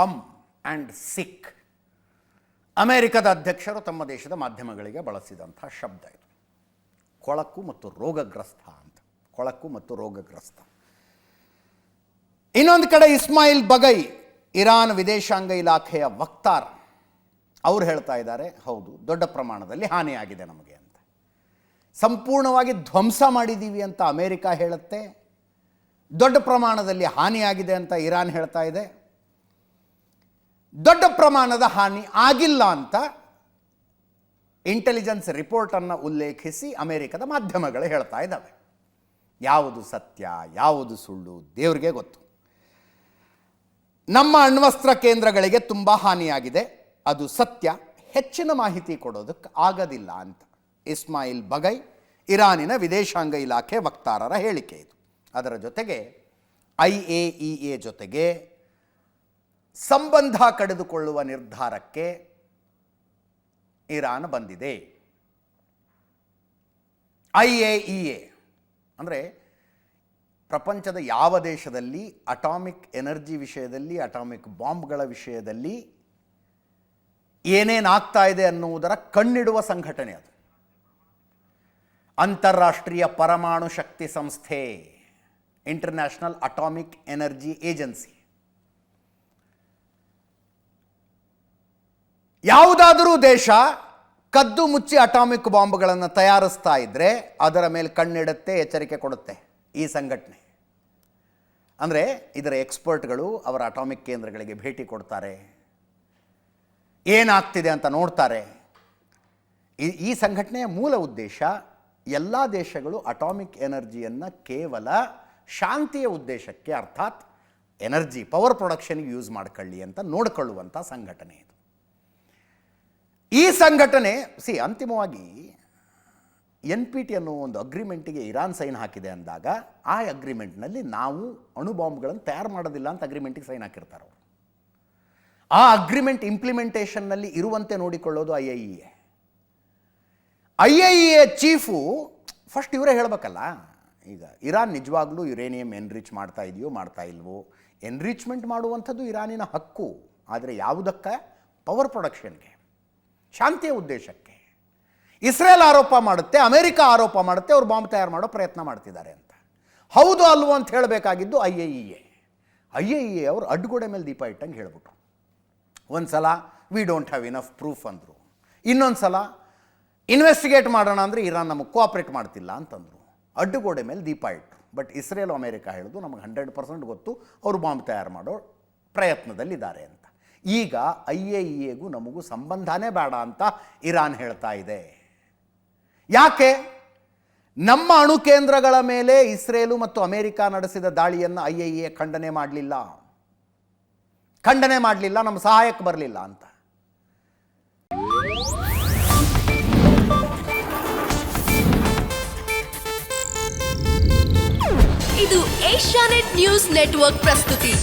Come and ಸಿಕ್. ಅಮೆರಿಕದ ಅಧ್ಯಕ್ಷರು ತಮ್ಮ ದೇಶದ ಮಾಧ್ಯಮಗಳಿಗೆ ಬಳಸಿದಂಥ ಶಬ್ದ ಇದು. ಕೊಳಕು ಮತ್ತು ರೋಗಗ್ರಸ್ತ ಅಂತ. ಕೊಳಕು ಮತ್ತು ರೋಗಗ್ರಸ್ತ ಇನ್ನೊಂದು ಕಡೆ ಇಸ್ಮಾಯಿಲ್ ಬಗೈ, ಇರಾನ್ ವಿದೇಶಾಂಗ ಇಲಾಖೆಯ ವಕ್ತಾರ. ಅವ್ರು ಹೇಳ್ತಾ ಇದ್ದಾರೆ, ಹೌದು, ದೊಡ್ಡ ಪ್ರಮಾಣದಲ್ಲಿ ಹಾನಿಯಾಗಿದೆ ನಮಗೆ ಅಂತ. ಸಂಪೂರ್ಣವಾಗಿ ಧ್ವಂಸ ಮಾಡಿದ್ದೀವಿ ಅಂತ ಅಮೇರಿಕ ಹೇಳುತ್ತೆ. ದೊಡ್ಡ ಪ್ರಮಾಣದಲ್ಲಿ ಹಾನಿಯಾಗಿದೆ ಅಂತ ಇರಾನ್ ಹೇಳ್ತಾ ಇದೆ. ದೊಡ್ಡ ಪ್ರಮಾಣದ ಹಾನಿ ಆಗಿಲ್ಲ ಅಂತ ಇಂಟೆಲಿಜೆನ್ಸ್ ರಿಪೋರ್ಟನ್ನು ಉಲ್ಲೇಖಿಸಿ ಅಮೆರಿಕದ ಮಾಧ್ಯಮಗಳು ಹೇಳ್ತಾ ಇದ್ದಾವೆ. ಯಾವುದು ಸತ್ಯ, ಯಾವುದು ಸುಳ್ಳು ದೇವ್ರಿಗೆ ಗೊತ್ತು. ನಮ್ಮ ಅಣ್ವಸ್ತ್ರ ಕೇಂದ್ರಗಳಿಗೆ ತುಂಬ ಹಾನಿಯಾಗಿದೆ. ಅದು ಸತ್ಯ, ಹೆಚ್ಚಿನ ಮಾಹಿತಿ ಕೊಡೋದಕ್ಕೆ ಆಗೋದಿಲ್ಲ ಅಂತ. ಇಸ್ಮಾಯಿಲ್ ಬಗೈ, ಇರಾನಿನ ವಿದೇಶಾಂಗ ಇಲಾಖೆ ವಕ್ತಾರರ ಹೇಳಿಕೆ ಇದು. ಅದರ ಜೊತೆಗೆ, ಐ ಎ ಇ ಎ ಜೊತೆಗೆ ಸಂಬಂಧ ಕಡಿದುಕೊಳ್ಳುವ ನಿರ್ಧಾರಕ್ಕೆ ಇರಾನ್ ಬಂದಿದೆ. ಐ ಎ ಇ ಎ, ಅಂದರೆ ಪ್ರಪಂಚದ ಯಾವ ದೇಶದಲ್ಲಿ ಅಟಾಮಿಕ್ ಎನರ್ಜಿ ವಿಷಯದಲ್ಲಿ, ಅಟಾಮಿಕ್ ಬಾಂಬ್ಗಳ ವಿಷಯದಲ್ಲಿ ಏನೇನಾಗ್ತಾ ಇದೆ ಅನ್ನುವುದರ ಕಣ್ಣಿಡುವ ಸಂಘಟನೆ ಅದು. ಅಂತಾರಾಷ್ಟ್ರೀಯ ಪರಮಾಣು ಶಕ್ತಿ ಸಂಸ್ಥೆ ಇಂಟರ್ನ್ಯಾಷನಲ್ ಅಟಾಮಿಕ್ ಎನರ್ಜಿ ಏಜೆನ್ಸಿ ಯಾವುದಾದರೂ ದೇಶ ಕದ್ದು ಮುಚ್ಚಿ ಅಟಾಮಿಕ್ ಬಾಂಬ್ಗಳನ್ನು ತಯಾರಿಸ್ತಾ ಇದ್ದರೆ ಅದರ ಮೇಲೆ ಕಣ್ಣಿಡುತ್ತೆ, ಎಚ್ಚರಿಕೆ ಕೊಡುತ್ತೆ ಈ ಸಂಘಟನೆ. ಅಂದರೆ ಇದರ ಎಕ್ಸ್ಪರ್ಟ್ಗಳು ಅವರ ಅಟಾಮಿಕ್ ಕೇಂದ್ರಗಳಿಗೆ ಭೇಟಿ ಕೊಡ್ತಾರೆ. ಏನಾಗ್ತಿದೆ ಅಂತ ನೋಡ್ತಾರೆ. ಈ ಸಂಘಟನೆಯ ಮೂಲ ಉದ್ದೇಶ ಎಲ್ಲ ದೇಶಗಳು ಅಟಾಮಿಕ್ ಎನರ್ಜಿಯನ್ನು ಕೇವಲ ಶಾಂತಿಯ ಉದ್ದೇಶಕ್ಕೆ, ಅರ್ಥಾತ್ ಎನರ್ಜಿ ಪವರ್ ಪ್ರೊಡಕ್ಷನ್ಗೆ ಯೂಸ್ ಮಾಡ್ಕೊಳ್ಳಿ ಅಂತ ನೋಡಿಕೊಳ್ಳುವಂಥ ಸಂಘಟನೆ ಇದು. ಈ ಸಂಘಟನೆ ಸಿ ಅಂತಿಮವಾಗಿ ಎನ್ ಪಿ ಟಿ ಅನ್ನೋ ಒಂದು ಅಗ್ರಿಮೆಂಟಿಗೆ ಇರಾನ್ ಸೈನ್ ಹಾಕಿದೆ ಅಂದಾಗ, ಆ ಅಗ್ರಿಮೆಂಟ್ನಲ್ಲಿ ನಾವು ಅಣು ಬಾಂಬ್ಗಳನ್ನು ತಯಾರು ಮಾಡೋದಿಲ್ಲ ಅಂತ ಅಗ್ರಿಮೆಂಟಿಗೆ ಸೈನ್ ಹಾಕಿರ್ತಾರೆ ಅವರು. ಆ ಅಗ್ರಿಮೆಂಟ್ ಇಂಪ್ಲಿಮೆಂಟೇಷನ್ನಲ್ಲಿ ಇರುವಂತೆ ನೋಡಿಕೊಳ್ಳೋದು I I A I I A chief first ಇವರೇ ಹೇಳಬೇಕಲ್ಲ, ಈಗ ಇರಾನ್ ನಿಜವಾಗ್ಲೂ ಯುರೇನಿಯಂ ಎನ್ರಿಚ್ ಮಾಡ್ತಾ ಇದೆಯೋ ಮಾಡ್ತಾ ಇಲ್ವೋ ಎನ್ರಿಚ್ಮೆಂಟ್ ಮಾಡುವಂಥದ್ದು ಇರಾನಿನ ಹಕ್ಕು. ಆದರೆ ಯಾವುದಕ್ಕೆ? ಪವರ್ ಪ್ರೊಡಕ್ಷನ್ಗೆ ಶಾಂತಿಯ ಉದ್ದೇಶಕ್ಕೆ. ಇಸ್ರೇಲ್ ಆರೋಪ ಮಾಡುತ್ತೆ, ಅಮೆರಿಕ ಆರೋಪ ಮಾಡುತ್ತೆ, ಅವ್ರು ಬಾಂಬ್ ತಯಾರು ಮಾಡೋ ಪ್ರಯತ್ನ ಮಾಡ್ತಿದ್ದಾರೆ ಅಂತ. ಹೌದು ಅಲ್ವೋ ಅಂತ ಹೇಳಬೇಕಾಗಿದ್ದು I A E A. I A E A ಅವರು ಅಡ್ಗೋಡೆ ಮೇಲೆ ದೀಪ ಇಟ್ಟಂಗೆ ಹೇಳ್ಬಿಟ್ರು. ಒಂದು ಸಲ we don't have enough proof ಅಂದರು. ಇನ್ನೊಂದು ಸಲ ಇನ್ವೆಸ್ಟಿಗೇಟ್ ಮಾಡೋಣ ಅಂದರೆ ಇರಾನ್ ನಮಗೆ ಕೋಆಪ್ರೇಟ್ ಮಾಡ್ತಿಲ್ಲ ಅಂತಂದರು. ಅಡ್ಡುಗೋಡೆ ಮೇಲೆ ದೀಪ ಇಟ್ಟರು ಬಟ್ ಇಸ್ರೇಲ್ ಅಮೇರಿಕಾ ಹೇಳೋದು ನಮಗೆ ಹಂಡ್ರೆಡ್ ಪರ್ಸೆಂಟ್ ಗೊತ್ತು, ಅವರು ಬಾಂಬ್ ತಯಾರು ಮಾಡೋ ಪ್ರಯತ್ನದಲ್ಲಿದ್ದಾರೆ ಅಂತ. ಈಗ ಐ ಎ ಇ ಎಗೂ ನಮಗೂ ಸಂಬಂಧನೇ ಬೇಡ ಅಂತ ಇರಾನ್ ಹೇಳ್ತಾ ಇದೆ. ಯಾಕೆ? ನಮ್ಮ ಅಣು ಕೇಂದ್ರಗಳ ಮೇಲೆ ಇಸ್ರೇಲು ಮತ್ತು ಅಮೆರಿಕ ನಡೆಸಿದ ದಾಳಿಯನ್ನು ಐ ಎ ಎ ಖಂಡನೆ ಮಾಡಲಿಲ್ಲ. ಖಂಡನೆ ಮಾಡಲಿಲ್ಲ, ನಮ್ಮ ಸಹಾಯಕ್ಕೆ ಬರಲಿಲ್ಲ ಅಂತ. ಇದು ಏಷ್ಯಾನೆಟ್ ನ್ಯೂಸ್ ನೆಟ್ವರ್ಕ್ ಪ್ರಸ್ತುತಿ.